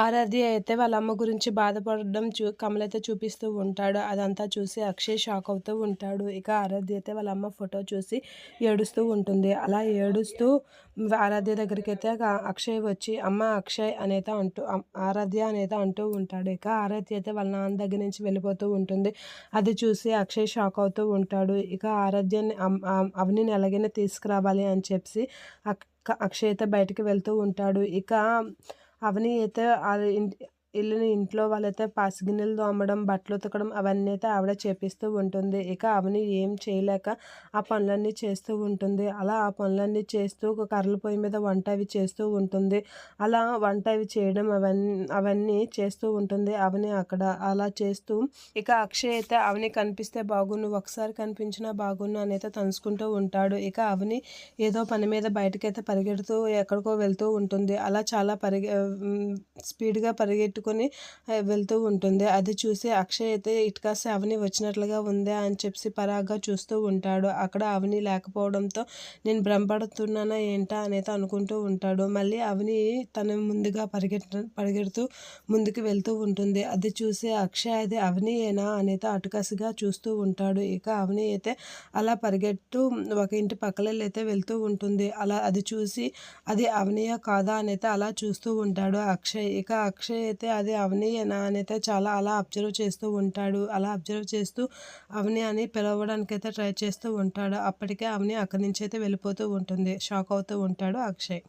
ఆరాధ్య అయితే వాళ్ళ అమ్మ గురించి బాధపడడం చూ కమలైతే చూపిస్తూ ఉంటాడు. అదంతా చూసి అక్షయ్ షాక్ అవుతూ ఉంటాడు. ఇక ఆరాధ్య అయితే వాళ్ళ అమ్మ ఫోటో చూసి ఏడుస్తూ ఉంటుంది. అలా ఏడుస్తూ ఆరాధ్య దగ్గరికి అయితే అక్షయ్ వచ్చి అమ్మ అక్షయ్ అనేది అంటూ ఆరాధ్య అనేది అంటూ ఉంటాడు. ఇక ఆరాధ్య అయితే వాళ్ళ నాన్న దగ్గర నుంచి వెళ్ళిపోతూ ఉంటుంది. అది చూసి అక్షయ్ షాక్ అవుతూ ఉంటాడు. ఇక ఆరాధ్యని అవని ఎలాగైనా తీసుకురావాలి అని చెప్పి అక్షయ్ అయితే బయటకు వెళ్తూ ఉంటాడు. ఇక అవని అయితే ఇల్లుని ఇంట్లో వాళ్ళైతే పసిగిన్నెలు దోమడం బట్టలు ఉతకడం అవన్నీ అయితే ఆవిడ చేపిస్తూ ఉంటుంది. ఇక అవని ఏం చేయలేక ఆ పనులన్నీ చేస్తూ ఉంటుంది. అలా ఆ పనులన్నీ చేస్తూ ఒక కర్రల పొయ్యి మీద వంట అవి చేస్తూ ఉంటుంది. అలా వంట అవి చేయడం అవన్నీ అవన్నీ చేస్తూ ఉంటుంది. అవని అక్కడ అలా చేస్తూ ఇక అక్షయ్ అయితే అవని కనిపిస్తే బాగున్ను ఒకసారి కనిపించినా బాగున్ను అని అయితే తలుసుకుంటూ ఉంటాడు. ఇక అవని ఏదో పని మీద బయటకైతే పరిగెడుతూ ఎక్కడికో వెళ్తూ ఉంటుంది. అలా చాలా పరిగె స్పీడ్గా పరిగెట్టు పెట్టుకొని వెళ్తూ ఉంటుంది. అది చూసి అక్షయ్ అయితే ఇటుక అవని వచ్చినట్లుగా ఉందే అని చెప్పి పరాగ్గా చూస్తూ ఉంటాడు. అక్కడ అవని లేకపోవడంతో నేను భ్రమపడుతున్నానా ఏంటా? అనేది అనుకుంటూ ఉంటాడు. మళ్ళీ అవని తన ముందుగా పరిగెట్ పరిగెడుతూ ముందుకు వెళ్తూ ఉంటుంది. అది చూసి అక్షయ్ అది అవనియేనా? అనేది అటుకసిగా చూస్తూ ఉంటాడు. ఇక అవని అయితే అలా పరిగెట్టు ఒక ఇంటి పక్కల అయితే వెళ్తూ ఉంటుంది. అలా అది చూసి అది అవనియా కాదా? అనేది అలా చూస్తూ ఉంటాడు అక్షయ్. ఇక అక్షయ్ అయితే అది అవని అని అయితే చాలా అలా అబ్జర్వ్ చేస్తూ ఉంటాడు. అలా అబ్జర్వ్ చేస్తూ అవని అని పిలవడానికి అయితే ట్రై చేస్తూ ఉంటాడు. అప్పటికే అవని అక్కడి నుంచి అయితే వెళ్ళిపోతూ ఉంటుంది. షాక్ అవుతూ ఉంటాడు అక్షయ్.